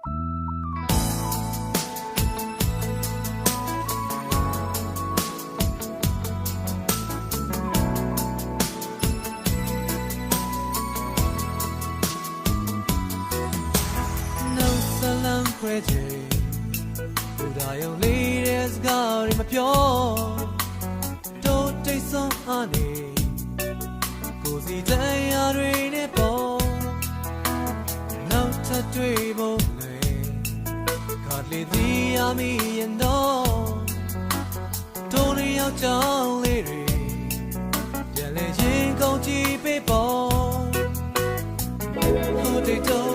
နှုတ်ဆက်လမ်းခွဲချေဘူဒါယုံလေးတဲ့စကားတွေမပြောတို့တိတ်ဆုံးအနေကိုစီတရားတွေနဲ့ပေါ်နောက်ထပ်တွေ့ဖို့ လေခါလေးဒီအမီရင်တော့တို့လေးယောက်ျောင်းလေးတွေပြန်လဲရင်ကုန်ကြည့်ပေးပေါ်ဟိုတိတ်တုံး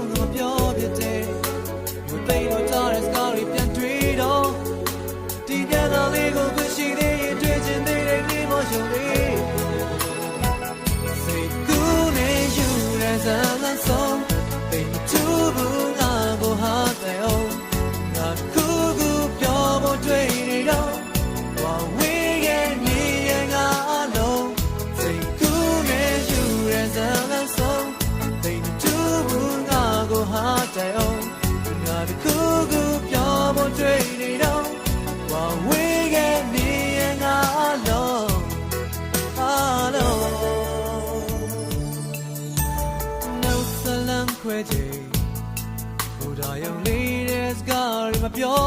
ခုခုပြောဖို့တွေ့နေတော့ဝါဝေးခဲ့နေရင်ငါအလုံးအလုံးနှုတ်ဆက်လမ်းခွဲချေဘုရားယုံလေးတဲ့စကားတွေမပြော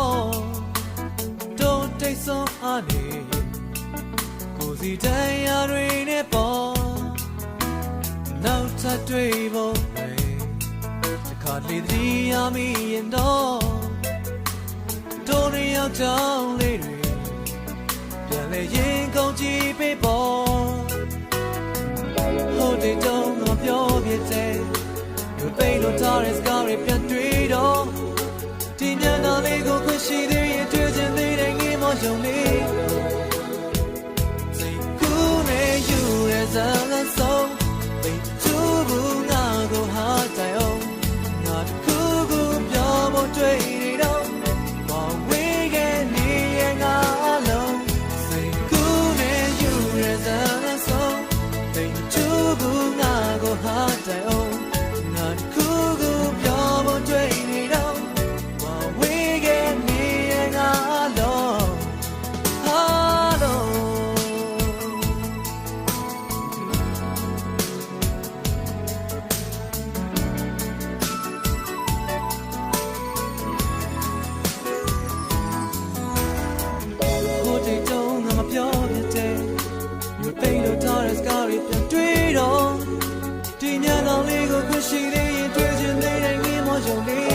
တော့တိတ်ဆုံးအနေကိုစီတရားတွေနဲ့ပေါ်နောက်ထပ်တွေ့ဖို့ပဲတခါလေသတိ ယောက်ကြောင့်လေးတွေပြန်လဲရင်ကုန်ကြည့်ပေးပေါ်ဟိုတေတုံးတော့ပြောပြတဲ့ဒီပိတ်လို့ထားတဲ့စကားတွေပြန်တွေ့တော့ဒီညနာလေးကိုခွင့်ရှိသေးရင်တွေ့ချင်သေးတဲ့ငင်းမောရုံလေး Say cool and you as a to you leave.